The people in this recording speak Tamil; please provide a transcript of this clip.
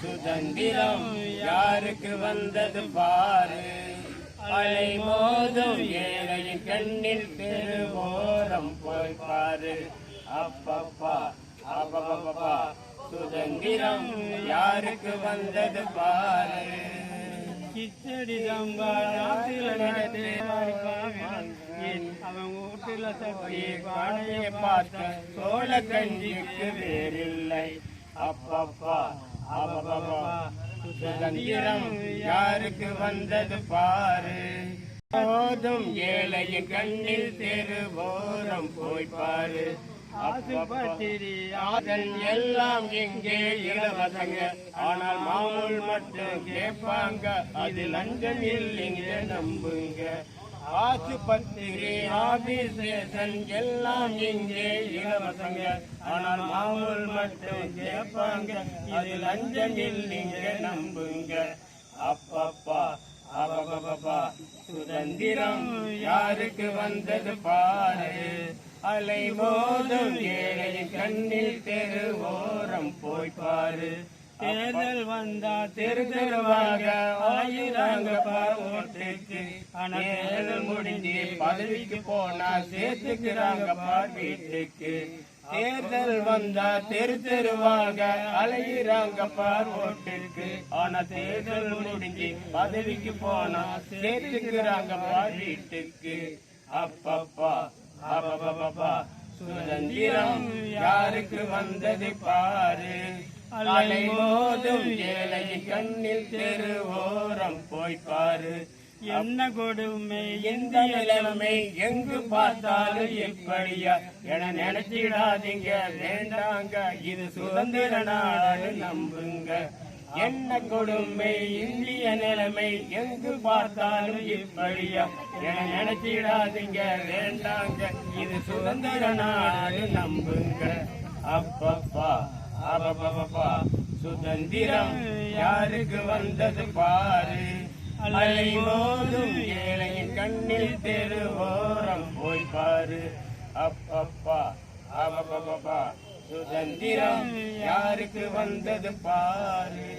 சுதந்திரம் யாருக்கு வந்தது பாரு. அலை மோதும் ஏழையின் கண்ணில் தெருவோரம் போய் பாரு. அப்பப்பா அப்பப்பப்பா. சுதந்திரம் யாருக்கு வந்தது பாரு. கிச்சடி அவன் வீட்டில் சட்டி பானையை பார்த்த சோழ கஞ்சிக்கு வேறில்லை. அப்பப்பா அப்பப்பா. சுதந்திரம் யாருக்கு வந்தது பாரு? போதும் ஏழையின் கண்ணில் தெருவோரம் போய் பாரு. ஆசுபத்திரி அதன் எல்லாம் இங்கே இலவசங்க. ஆனால் மாமூல் மட்டும் கேட்பாங்க. அது லஞ்சம் இல்லைங்க நம்புங்க. ஆசுபத்திரி ஆபீஸ் ஸ்டேஷன் எல்லாம் இங்கே இலவசங்க. ஆனால் மாமூல் மட்டும் கேட்பாங்க. அது லஞ்சம் இல்லைங்க நம்புங்க. அப்பப்பா அப்பப்பப்பா. சுதந்திரம் யாருக்கு வந்தது பாரு. அலை போதும் ஏழை கண்ணில் ஓரம் போய் பாரு. தேர்தல் வந்தா தெரு தெருவாக ஆயிராங்க ஓட்டுக்கு ஆனா தேர்தல் முடிஞ்சு பதவிக்கு போனா சேர்த்துக்கிறாங்க பார் வீட்டுக்கு தேர்தல் வந்தா தெரு தெருவாக அலையிறாங்க பார் ஓட்டுக்கு ஆனா தேர்தல் முடிஞ்சு பதவிக்கு போனா சேர்த்துக்கிறாங்க பார் வீட்டுக்கு அப்பப்பா அப்பப்பப்பா. சுதந்திரம் யாருக்கு வந்தது பாரு. அலை மோதும் ஏழை கண்ணில் தெருவோரம் போய் பாரு என்ன கொடுமை? எந்த நிலைமை? எங்கு பார்த்தாலும் இப்படியா? என நினைச்சிடாதீங்க வேண்டாங்க. இது சுதந்திர நாடு நம்புங்க. என்ன கொடுமை? இந்திய நிலைமை. எங்கு பார்த்தாலும் இப்படியா? என நினைச்சிடாதீங்க வேண்டாங்க. இது சுதந்திர நாடு நம்புங்க. அப்பப்பா. அப்பப்பா சுதந்திரம் யாருக்கு வந்தது பாரு. அலைமோதும் ஏழையின் கண்ணில் தெருவோரம் போய் பாரு. அப்பப்பா அப்பப்பா சுதந்திரம் யாருக்கு வந்தது பாரு.